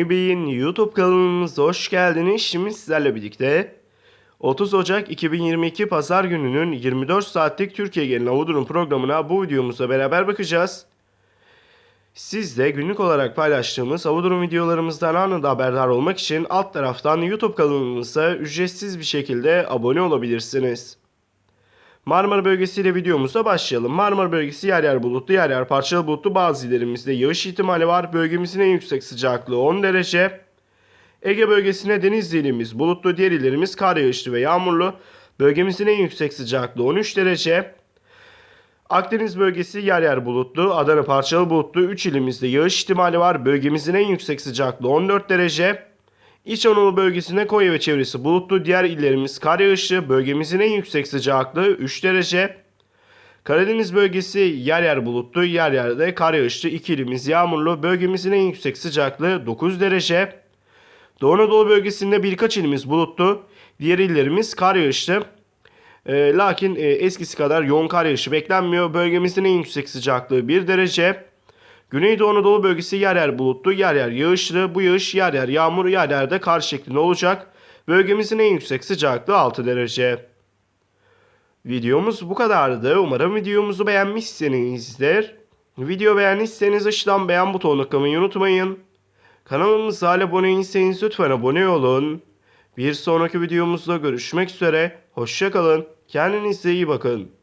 Bey'in YouTube kanalımıza hoş geldiniz. Şimdi sizlerle birlikte 30 Ocak 2022 Pazar gününün 24 saatlik Türkiye Gelin Hava Durum programına bu videomuzla beraber bakacağız. Siz de günlük olarak paylaştığımız hava durum videolarımızdan anında haberdar olmak için alt taraftan YouTube kanalımıza ücretsiz bir şekilde abone olabilirsiniz. Marmara bölgesiyle videomuza başlayalım. Marmara bölgesi yer yer bulutlu, yer yer parçalı bulutlu. Bazı illerimizde yağış ihtimali var. Bölgemizin en yüksek sıcaklığı 10 derece. Ege bölgesine deniz ilimiz bulutlu, diğer illerimiz kar yağışlı ve yağmurlu. Bölgemizin en yüksek sıcaklığı 13 derece. Akdeniz bölgesi yer yer bulutlu, Adana parçalı bulutlu. 3 ilimizde yağış ihtimali var. Bölgemizin en yüksek sıcaklığı 14 derece. İç Anadolu bölgesinde Konya ve çevresi bulutlu. Diğer illerimiz kar yağışlı. Bölgemizin en yüksek sıcaklığı 3 derece. Karadeniz bölgesi yer yer bulutlu. Yer yerde kar yağışlı. İki ilimiz yağmurlu. Bölgemizin en yüksek sıcaklığı 9 derece. Doğu Anadolu bölgesinde birkaç ilimiz bulutlu. Diğer illerimiz kar yağışlı. Ee, lakin e, eskisi kadar yoğun kar yağışı beklenmiyor. Bölgemizin en yüksek sıcaklığı 1 derece. Güneydoğu Anadolu bölgesi yer yer bulutlu, yer yer yağışlı. Bu yağış yer yer yağmur, yer yer de kar şeklinde olacak. Bölgemizin en yüksek sıcaklığı 6 derece. Videomuz bu kadardı. Umarım videomuzu beğenmişsinizdir. Video beğendiyseniz aşağıdan beğen butonuna tıklamayı unutmayın. Kanalımıza abone değilseniz lütfen abone olun. Bir sonraki videomuzda görüşmek üzere. Hoşçakalın. Kendinize iyi bakın.